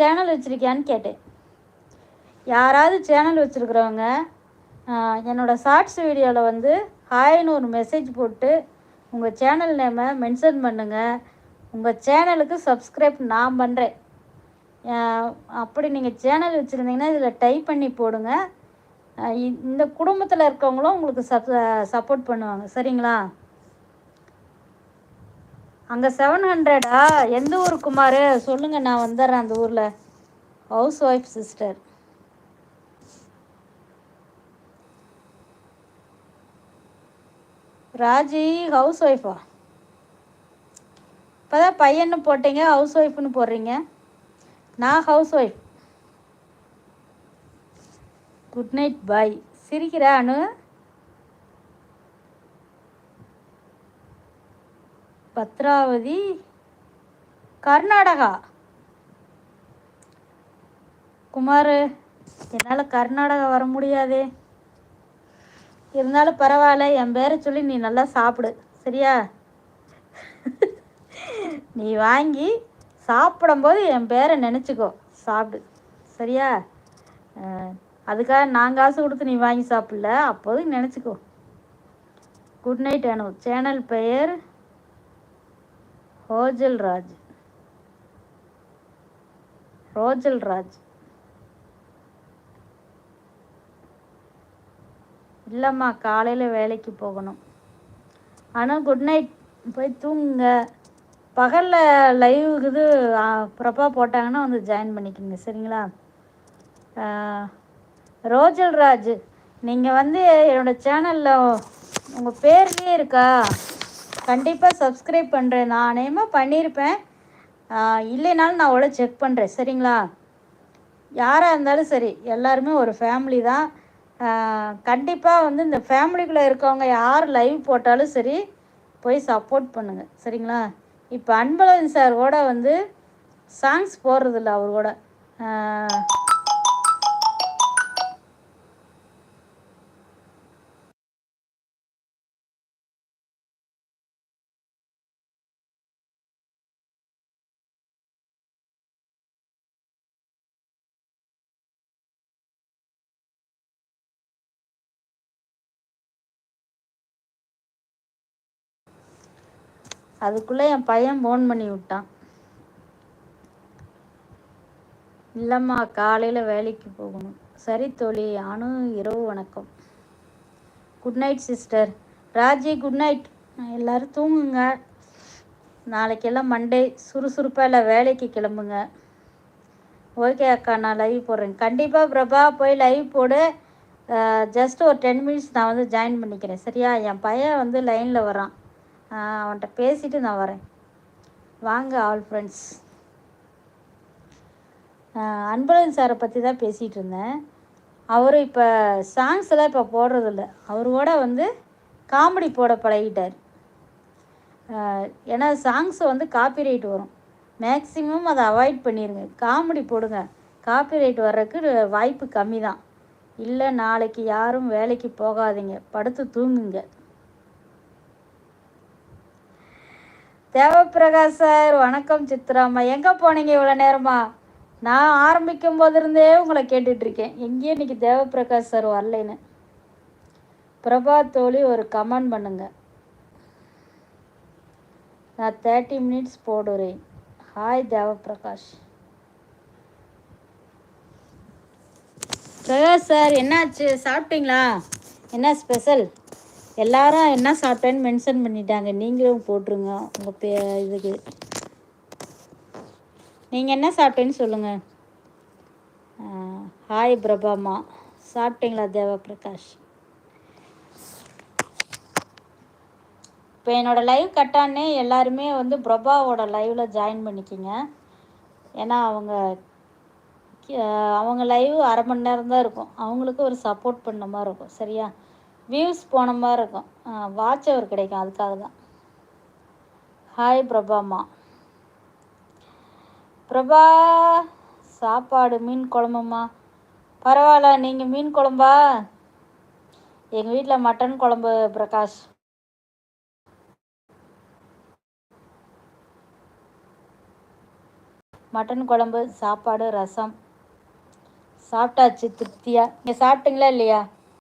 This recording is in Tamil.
சேனல் வச்சுருக்கியான்னு கேட்டேன். யாராவது சேனல் வச்சுருக்குறவங்க என்னோடய ஷார்ட்ஸ் வீடியோவில் வந்து ஹாய்னு ஒரு மெசேஜ் போட்டு உங்கள் சேனல் நேமை மென்ஷன் பண்ணுங்கள் உங்கள் சேனலுக்கு சப்ஸ்கிரைப் நான் பண்ணுறேன் அப்படி நீங்கள் சேனல் வச்சுருந்தீங்கன்னா இதில் டைப் பண்ணி போடுங்க. இ- இந்த குடும்பத்தில் இருக்கவங்களும் உங்களுக்கு சப் சப்போர்ட் பண்ணுவாங்க. சரிங்களா? அங்கே செவன் ஹண்ட்ரடா எந்த ஊர் குமார்? சொல்லுங்கள் நான் வந்துடுறேன் அந்த ஊரில். House wife sister Raji house ஒய்ஃபா இப்போதான் பையன்னு போட்டீங்க ஹவுஸ் ஒய்ஃப்னு போடுறீங்க. நான் house wife good night bye சிரிக்கிற அனு? பத்ராவதி கர்நாடகா. குமார் என்னால் கர்நாடகா வர முடியாதே. இருந்தாலும் பரவாயில்ல என் பேரை சொல்லி நீ நல்லா சாப்பிடு சரியா? நீ வாங்கி சாப்பிடும்போது என் பேரை நினச்சிக்கோ சாப்பிடு சரியா? அதுக்காக நான் காசு கொடுத்து நீ வாங்கி சாப்பிடல அப்போதும் நினச்சிக்கோ. Good night Anu. சேனல் பெயர் ஹோஜல் ராஜ். ரோஜல் ராஜ். இல்லைம்மா காலையில் வேலைக்கு போகணும். ஆனால் குட் நைட் போய் தூங்குங்க. பகலில் லைவ் இது ஆ, போட்டாங்கன்னா வந்து ஜாயின் பண்ணிக்கோங்க சரிங்களா? ரோஜல் ராஜ் நீங்கள் வந்து என்னோட சேனலில் உங்கள் பேர்லேயே இருக்கா? கண்டிப்பாக சப்ஸ்கிரைப் பண்ணுறேன் நான் அநேகமாக பண்ணியிருப்பேன் இல்லைனாலும் நான் அவ்வளோ செக் பண்ணுறேன் சரிங்களா? யாராக இருந்தாலும் சரி எல்லாருமே ஒரு ஃபேமிலி தான். கண்டிப்பாக வந்து இந்த ஃபேமிலிக்குள்ளே இருக்கவங்க யார் லைவ் போட்டாலும் சரி போய் சப்போர்ட் பண்ணுங்கள் சரிங்களா? இப்போ அன்பழகன் சார் கூட வந்து சாங்ஸ் போடுறதில்ல அவர் கூட அதுக்குள்ளே என் பையன் ஃபோன் பண்ணி விட்டான். இல்லைம்மா காலையில் வேலைக்கு போகணும். சரி தோழி அனு இரவு வணக்கம். Good night sister Raji good night எல்லோரும் தூங்குங்க. நாளைக்கெல்லாம் மண்டே சுறுசுறுப்பாக இல்லை வேலைக்கு கிளம்புங்க. ஓகே அக்கா நான் லைவ் போடுறேன். கண்டிப்பாக பிரபா போய் லைவ் போடு. ஜஸ்ட் ஒரு டென் மினிட்ஸ் நான் வந்து ஜாயின் பண்ணிக்கிறேன். சரியா? என் பையன் வந்து லைனில் வரான். அவன்கிட்ட பேசிட்டு நான் வரேன். வாங்க ஆல் ஃப்ரெண்ட்ஸ் அன்பழகன் சாரை பற்றி தான் பேசிகிட்டு இருந்தேன். அவர் இப்போ சாங்ஸ் எல்லாம் இப்போ போடுறதில்ல. அவர் கூட வந்து காமெடி போட பழகிட்டார். ஏன்னா சாங்ஸ் வந்து காப்பிரைட் வரும். மேக்ஸிமம் அதை அவாய்ட் பண்ணிடுங்க காமெடி போடுங்க. காப்பி ரைட் வர்றதுக்கு வாய்ப்பு கம்மி தான் இல்லை நாளைக்கு யாரும் வேலைக்கு போகாதீங்க. படுத்து தூங்குங்க. தேவப்பிரகாஷ் சார் வணக்கம் சித்ராம்மா எங்கே போனீங்க இவ்வளோ நேரமா? நான் ஆரம்பிக்கும் போது இருந்தே உங்களை கேட்டுட்ருக்கேன் எங்கேயும் இன்றைக்கி தேவப்பிரகாஷ் சார் வரலைன்னு. பிரபா தோழி ஒரு கமெண்ட் பண்ணுங்க. நான் தேர்ட்டி மினிட்ஸ் போடுறேன். ஹாய் தேவப்பிரகாஷ். பிரகாஷ் சார் என்னாச்சு? சாப்பிட்டீங்களா? என்ன ஸ்பெஷல் எல்லாரும் என்ன சாப்பிட்டேன்னு மென்ஷன் பண்ணிட்டாங்க. நீங்களும் போட்டுருங்க. உங்கள் பே இதுக்கு. நீங்கள் என்ன சாப்பிட்டேன்னு சொல்லுங்கள் ஹாய் பிரபாமா. சாப்பிட்டீங்களா தேவ பிரகாஷ்? இப்போ என்னோடய லைவ் கட்டானே எல்லாருமே வந்து பிரபாவோட லைவில் ஜாயின் பண்ணிக்கிங்க. ஏன்னா அவங்க அவங்க லைவ் அரை மணி நேரம் தான் இருக்கும். அவங்களுக்கு ஒரு சப்போர்ட் பண்ண மாதிரி இருக்கும். சரியா? வியூஸ் போன மாதிரி இருக்கும். வாட்ச் அவர் கிடைக்கும். அதுக்காக தான் ஹாய் பிரபாமா பிரபா சாப்பாடு மீன் குழம்புமா பரவாயில்ல நீங்கள் மீன் குழம்பா? எங்கள் வீட்டில் மட்டன் குழம்பு பிரகாஷ். மட்டன் குழம்பு சாப்பாடு ரசம். சாப்பிட்டாச்சு திருப்தியாக நீங்கள் சாப்பிட்டீங்களா இல்லையா?